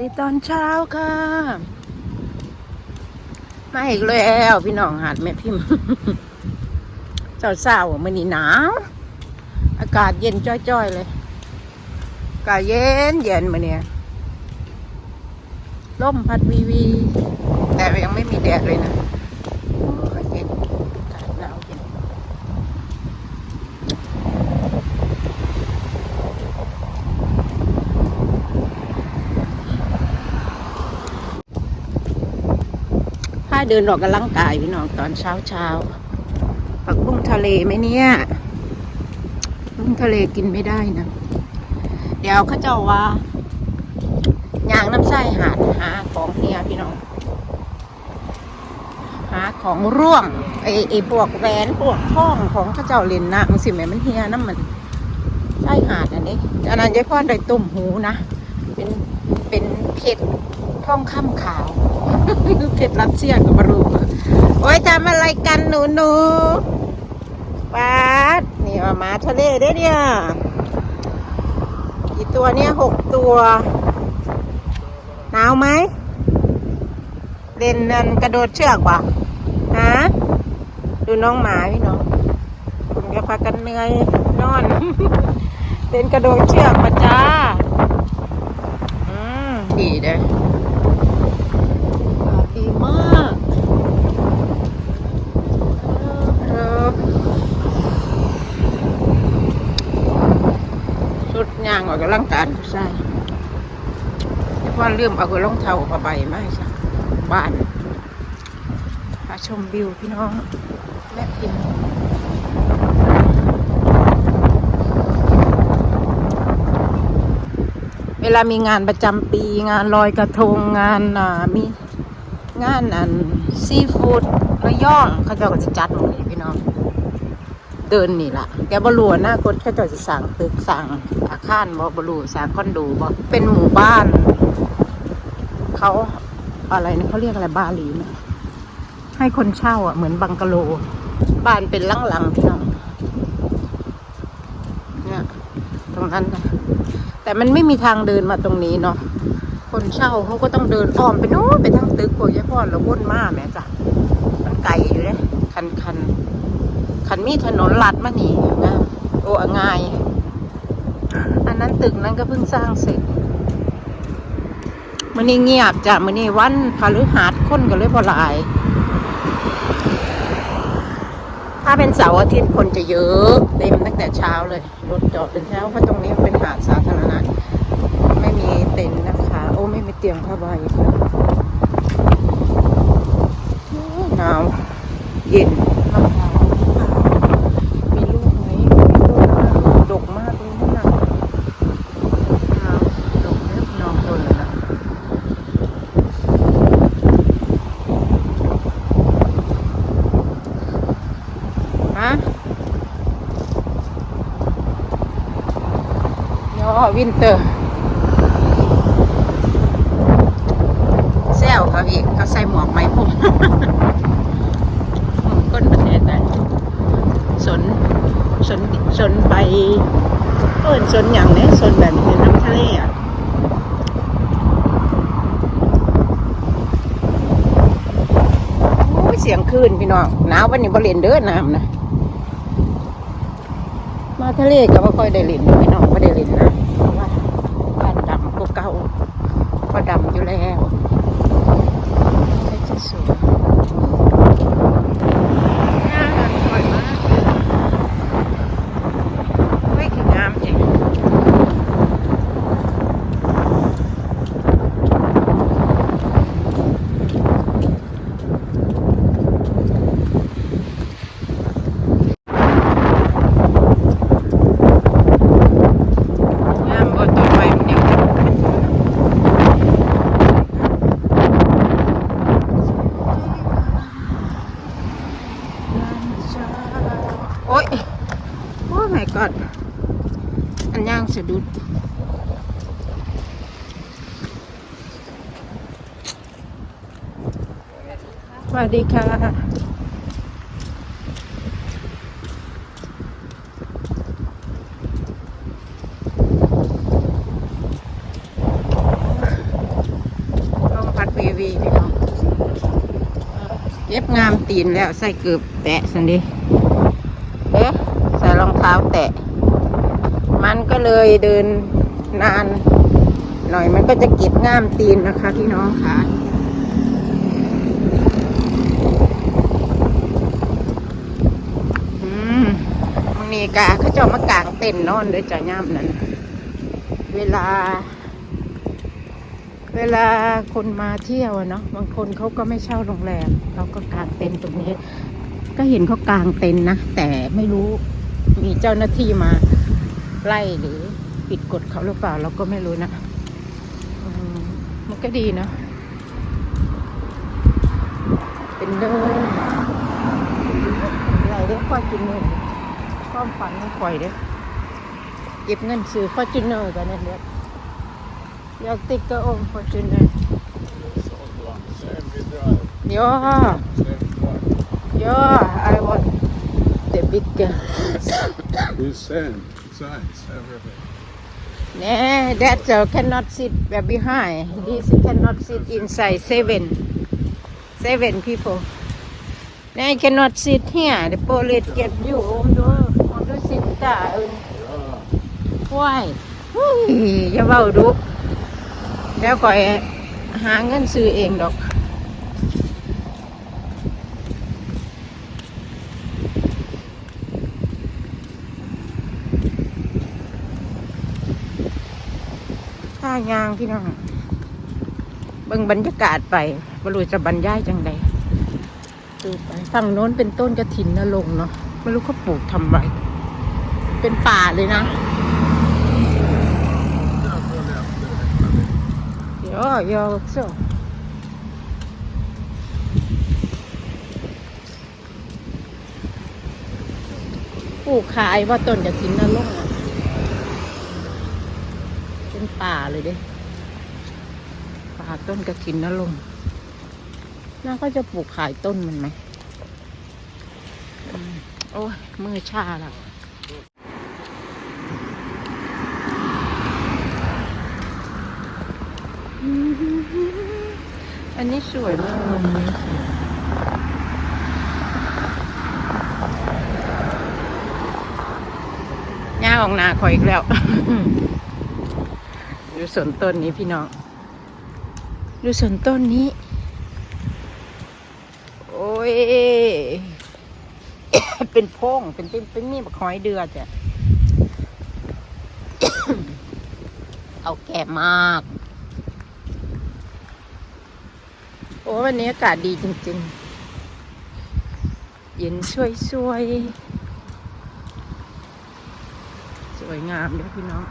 ดีตอนเช้าค่ะ มาอีกแล้วพี่น้องหาดแม่พิมพ์เจ้าสาวๆมันนี่หนาว อากาศเย็นจ้อยๆเลยอากาศเย็นเย็นมาเนี่ยลมพัดวีวี แต่ยังไม่มีแดดเลยนะโอ้ยเย็นอากาศหนาวเย็น ถ้า เดินออกกำลังกายพี่น้องตอนเช้าเช้าๆผักบุ้งทะเลไหมเนี่ยบุ้งทะเลกินไม่ได้นะ เดี๋ยวเขาเจ้าว่ายางน้ำไส้หาดหาของเฮียพี่น้อง หาของร่วงไอไอพวกแหวนพวกท่องของข้าเจ้าเล่นนะมันสิแม่มันเฮียน้ำมันไส้หาดอันนี้อันนั้นยายพ่อได้ตุ่มหูนะ เป็นเป็นเพชรท่องข้ามขาวเพชรรัสเซียกับบรูโอ้ยทำอะไรกันหนูหนูป๊าดนี่มาหมาทะเลได้อเนี่ยกี่ตัวเนี่ยหกตัวหนาวไหมเล่นนั่นกระโดดเชือกว่ะฮะดูน้องหมาพี่น้องผมจะพากันเหนื่อยนอน เล่นกระโดดเชือกมาจ้าอืม ดีเด้ออากาศดีมากเออสุดยางออกกำลังกายใช่เพราะเลื่อมเอากระลองเท้าผ้าใบมาจ้ะบ้านพาชมวิวพี่น้องแม่พิม เวลามีงานประจำปีงานลอยกระทงงานอ่ามีงานอันซีฟู้ดระย่องเขาเจ้าก็จะจัดหมดเลยพี่น้อง เดินนี่ละแกบรูหน้ากดเขาเจ้าจะสั่งตึกสั่งอาคารบ่บรูสั่งคอนโดบ่เป็นหมู่บ้านเขาอะไรนะเขาเรียกอะไรบาหลีนะให้คนเช่าอะเหมือนบังกะโล บ้านเป็นหลังๆพี่น้องเนี่ยตรงนั้นนะ แต่มันไม่มีทางเดินมาตรงนี้เนาะคนเช่าเขาก็ต้องเดินอ้อมไปโน้นไปทางตึกพวกยพ่อเราววนมาแม่จ้ะมันไกลอยู่เลยคันคันคันมีถนนลัดมานี่นะโอ้ง่าย อันนั้นตึกนั้นก็เพิ่งสร้างเสร็จมันนี่เงียบจ้ะมันนี่วันพฤหัสคนก็เลยพอหลาย ถ้าเป็นเสาร์อาทิตย์คนจะเยอะเต็มตั้งแต่เช้าเลยรถจอดเป็นเช้าเพราะตรงนี้เป็นหาดสาธารณะไม่มีเต็นท์นะคะ โอ้ไม่มีเตียงผ้าใบค่ะหนาวเย็นมะพร้าวมีลูกไหมมีลูกมากดกมากเลยนี่นะหนาวดกแล้วนอนตัวเลยนะฮะ ย่ อวินเตอร์แซวเขาอีกเขาใส่หมวกไหมผมก้นประเทศได้สนสนสนไปเอินสนอย่างเนี้ยสนแบบนี้น้ำทะเลอะโอ้ยเสียงคลื่นพี่น้องหนาววันนี้บริเวณเด้อน้ำนะมาทะเลก็ไม่ค่อยได้เล่นพี่น้องไม่ได้เล่นนะเพราะว่าบ้านดำก็เก่าก็ ดำอยู่แล้วใช่จะสวย my god อันย่างสะดุดสวัสดีค่ะ ลองพัดเววีพี่น้อง เย็บงามตีนแล้วใส่เกือบแตะสันดี แตะ มันก็เลยเดินนาน หน่อยมันก็จะเก็บง่ามตีนนะคะพี่น้องค่ะอืมมึงนี่กาเขาจะมากางเต็นนอนเลยจ้ะย่ามนั้น เวลา เวลาคนมาเที่ยวเนาะบางคนเขาก็ไม่เช่าโรงแรมเขาก็กางเต็นตรงนี้ ก็เห็นเขากางเต็นนะ แต่ไม่รู้ มีเจ้าหน้าที่มาไล่หรือปิดกฎเขาหรือเปล่าเราก็ไม่รู้นะอืมมันก็ดีเนาะเป็นเดินอะไรเด้อข้อจินเนอร์ความฝันของข่อยเด้อเก็บเงินซื้อฟอร์จูเนอร์กันนั่นเด้ออยากติดกระองฟอร์จูเนอร์ Same we drive. ย่อ Same car. ย่อ I want the big With sand, signs, everything. Nah, that uh, cannot sit uh, behind. This cannot sit inside seven. Seven people. They cannot sit here. The police get you on the on the sit down. Yeah. Why? อุ้ยอย่าเบาดุแล้วก่อยหาเงินซื้อเองดอกายางพี่น้องเบิ่งบรรยากาศไปบรู้จะบรรยายจังใดดูไปฝั่งโน้นเป็นต้นกระถินนลงเนาะไม่รู้เขาปลูกทำไรเป็นป่าเลยนะเดี๋ยวเชียวโซปลูกขายว่าต้นกระถินนลงอะ เป็นป่าเลยเด้ป่าต้นกระถินนลงน่าก็จะปลูกขายต้นมันไหมโอ้ยมือชาแล้วอันนี้สวยมากมุมนี้สวยย่าออกนาคอยอีกแล้ว ดูสวนต้นนี้พี่น้อง ดูสวนต้นนี้ โอ้ย เป็นโพงเป็นเป็นเป็นมีบักหอยเดือจ้ะเอาแก่มาก โอ้วันนี้อากาศดีจริง ๆ เย็นช่วยๆสวยงามเลยพี่น้อง